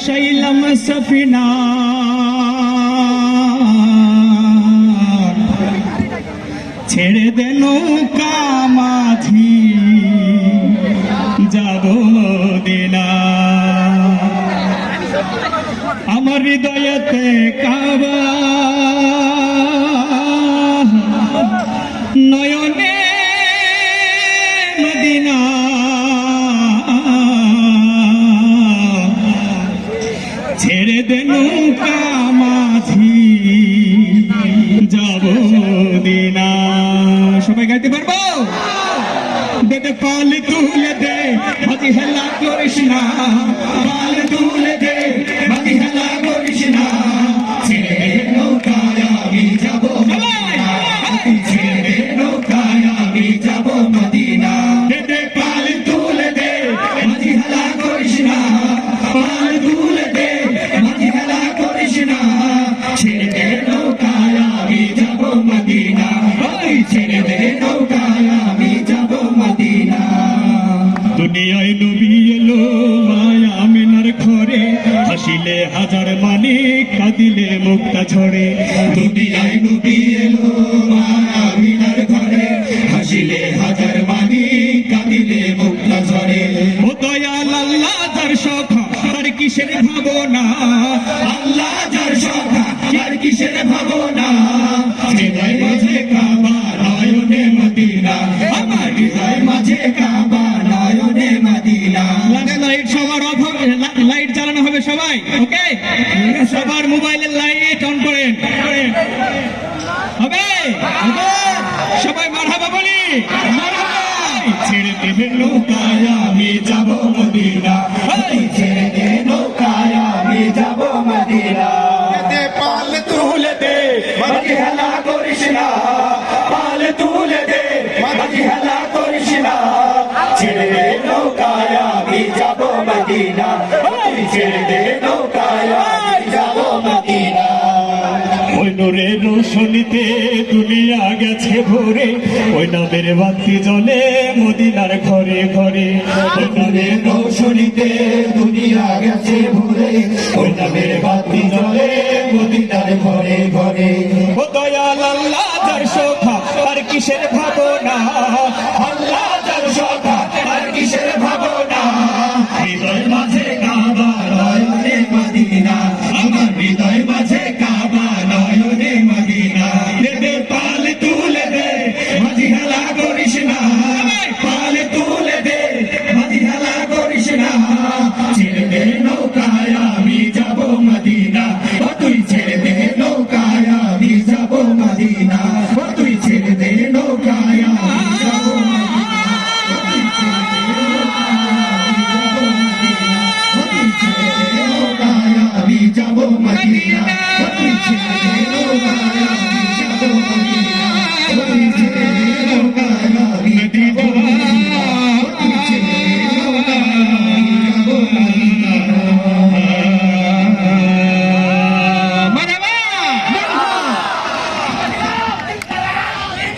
ভাসাইলাম সফিনা ছেড়ে দে নৌকা মাঝি যাব দিনা। আমার হৃদয়তে কাবা। নয়নে মদিনা। ছেড়ে দে নৌকা মাঝি। যাব দিনা সবাই গাইতে পারব? দে পাল তুলে দে মাঝি হেলা করিস না। পাল তুলে দে মাঝি হেলা করিস না। ছেড়ে দে নৌকায় আমি যাব ছেড়ে দে নৌকায় আমি যাব মদিনা। দুনিয়ায় নবী এলো, মায়া আমিনার ঘরে। হাসিলে হাজার মানে কাঁদিলে মুক্তা ঝরে। দুনিয়ায় নবী মায়া আমিনার ঘরে। হাসিলে হাজার মানে কাঁদিলে মুক্তা ঝরে। ও দয়াল আল্লাহ, যার সখা তার কিসের ভাবনা? আল্লাহ, যার সখা তার কিসের ভাবনা? হৃদয় মাঝে কাবা সবাই মারহাবা বলি। ছেড়ে দেবে নৌকায় আমি যাব মদিনা। ছেড়ে দে নৌকায় আমি যাব মদিনা। পাল তুলে দে। মাঝি হেলা করিস না। পাল তুলে দে। মাঝি হেলা করিস না। ছেড়ে দে নৌকায় আমি যাব মদিনা। ছেড়ে দে নৌকায় নূরের রোশনীতে দুনিয়া গেছে ভরে, ওই নামের বাতি জলে মদিনার ঘরে ঘরে। ওই নূরের রোশনীতে দুনিয়া গেছে ভরে, ওই নামের বাতি জ্বলে